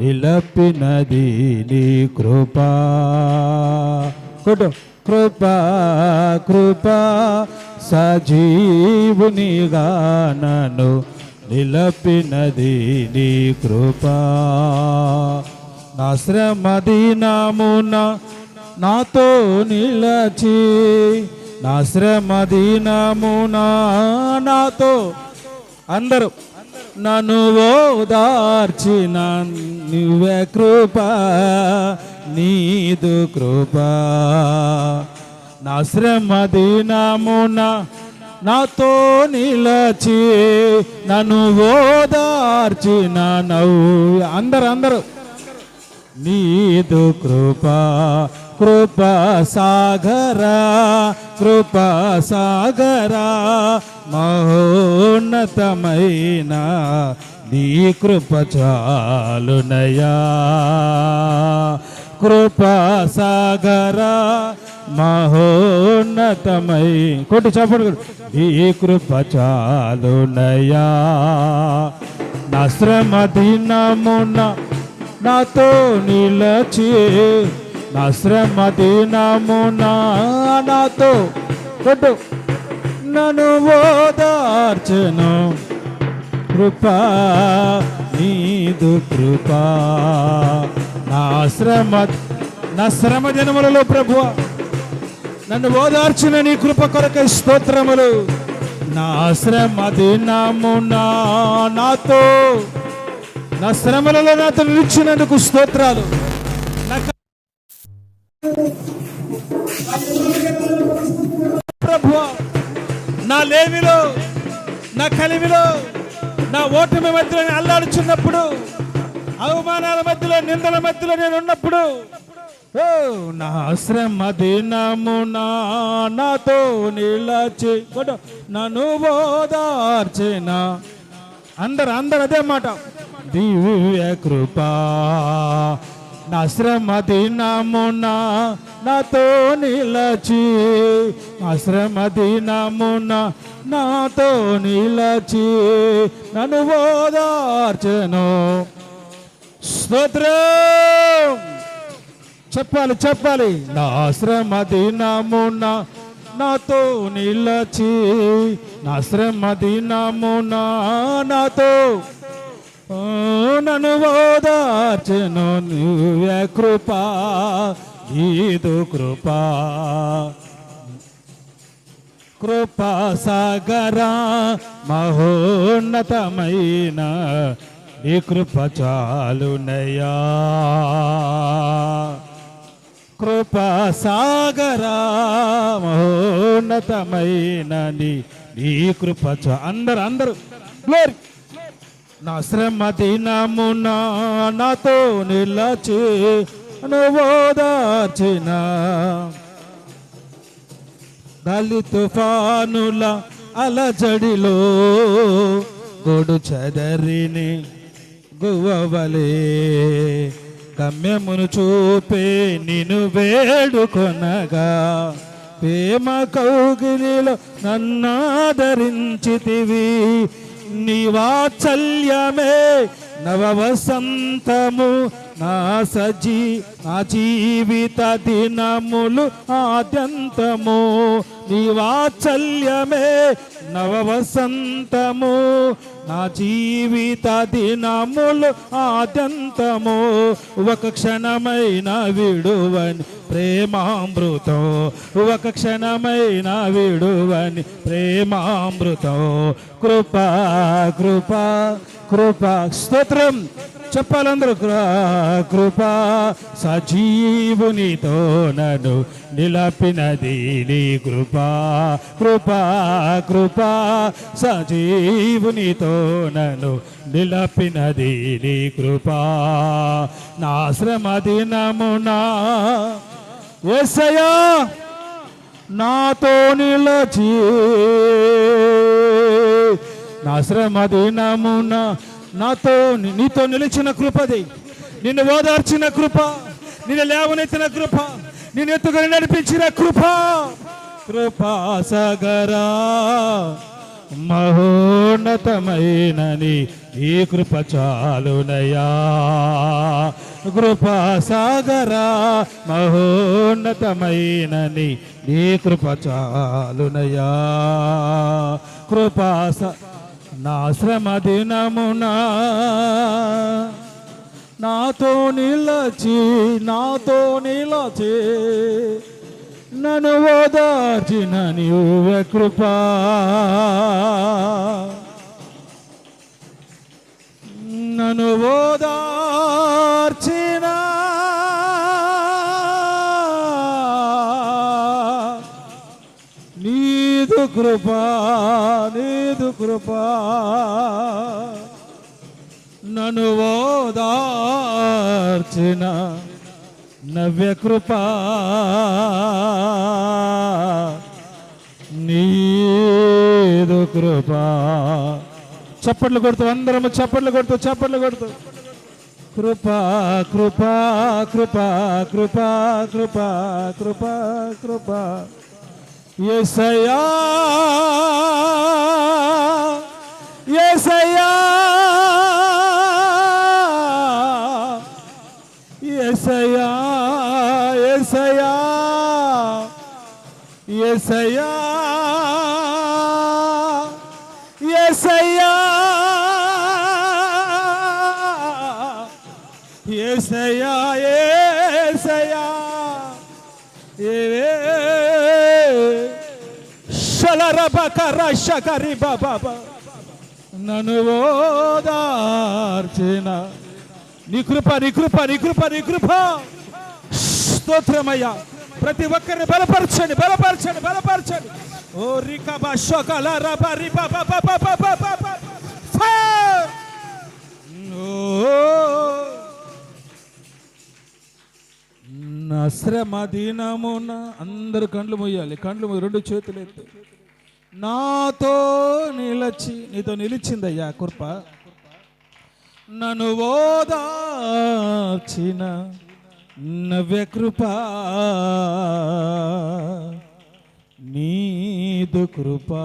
నిలపినది నీ కృపా. కొట్టు. కృపా కృపా సజీవునిగా నన్ను నిలపినది నీ కృపా. నా శ్రమ దినమున నాతో నిలచి నా శ్రమ దినమున నాతో అందరూ నన్ను ఓదార్చిన నువ్వే కృప నీదు కృప. నా శ్రమ దినమున నాతో నిలచి నన్ను ఓదార్చిన నవ్వు. అందరు అందరూ. నీదు కృపా కృపా సాగరా కృపా సాగరా మహోన్నతమైన నీ కృప చాలునయా. కృపా సాగరా మహోన్నతమై కొట్టు చెప్పడు నీ కృప చాలునయా. నా శ్రమ దినమున నాతో నిలచే నా శ్రమ దినమున నాతో కొట్టు. నన్ను ఓదార్చను. కృపా నీదు కృపా. నా శ్రమ నా శ్రమ దినములలో ప్రభువ నన్ను ఓదార్చిన నీ కృప కొరక స్తోత్రములు. నా శ్రమ దినమున నాతో నా శ్రమలలో నాతో నిలిచినందుకు స్తోత్రాలు. ప్రభు నా లేమిలో నా కలిమిలో నా ఓటమి మధ్యలో నేను అల్లాడుచున్నప్పుడు అవమానాల మధ్యలో నిందల మధ్యలో నేను ఉన్నప్పుడు ఓ నా శ్రమ దినము నాతో నిలచి నన్ను ఓదార్చిన. అందరు అందరు అదే మాట. దివ్య కృపా నా శ్రమ దినమున నాతో నిలచి నా శ్రమ దినమున నాతో నిలచి నన్ను ఓదార్చను. స్తోత్రం. చెప్పాలి చెప్పాలి. నా శ్రమ దినమున నాతో నిలచి నా శ్రమ దినమున నాతో నన్ను ఓదార్చెను నువ్వే కృపా ఈదు కృపా. కృపా సాగరా మహోన్నతమైన ఈ కృప చాలునయ్యా కృపా సాగరా మహోన్నతమైన నీ కృప చా అందరు గ్లోరీ నా శ్రమ దినమున నాతో నిలచి ఓదార్చిన దళి తుఫానుల అలజడిలో గొడు చదరిని గువ్వవలే. గమ్యమును చూపే నిను వేడుకొనగా. ప్రేమ కౌగిలిలో నన్నాదరించితివి నివాచల్యమే నవవసంతము. నవ వసంతము నా సజీ నా జీవిత దినములు ఆద్యంతము. నివాచల్యమే నవవసంతము నవ వసంతము నా జీవిత దినములు ఆద్యంతము. ఒక క్షణమైన విడువని ప్రేమామృతం ఒక క్షణమైన విడువని ప్రేమామృతం. కృపా కృపా కృపా స్తోత్రం. చెప్పాలందరూ కృపా సజీవునితో నన్ను నిలపినది నీ కృపా కృపా కృపా సజీవునితో నన్ను నిలపినది నీ కృపా. నా శ్రమ దినమునా ఎసయా నాతో నిలచి నా శ్రమ నాతో నీతో నిలిచిన కృపది నిన్ను ఓదార్చిన కృప నిన్ను లేవనెత్తిన కృప నిన్ను ఎత్తుకొని నడిపించిన కృప. కృపా సగరా మహోన్నతమైనని ఈ కృప చాలునయా కృపా సాగరా మహోన్నతమైన నీ కృప చాలునయా కృపా స- నా శ్రమ దినమునా నాతో నిలచి నాతో నిలచి నన్ను ఓదార్చిన నీవే కృప. నన్ను ఓదార్చిన నీదు కృపా నీదు కృపా. నన్ను ఓదార్చిన నవ్య కృపా. నీదు కృపా. చప్పట్లు కొడుతూ అందరము చప్పట్లు కొడుతూ చప్పట్లు కొడుతూ. కృపా కృపా కృపా కృపా కృపా కృపా కృపా ఎసయా ఎసయా ఎసయా ఎసయా ఎసయా ఎసయా ఏసయ్యా ఏసయ్యా ఏ కలరబకరషకరి బాబా నన్ను ఓదార్చిన నికృప నీ కృప స్తోత్రమయ్యా ప్రతి ఒక్కరిని బలపరచండి బలపరచండి బలపరచండి ఓ రిక బోకల రబ నా శ్రమ దినమున అందరు కండ్లు మొయ్యాలి కండ్లు రెండు చేతులు ఎత్తు నాతో నిలచి నీతో నిలిచిందయ్యా కృప. నన్ను ఓదార్చిన నవ్య కృప. నీదు కృపా.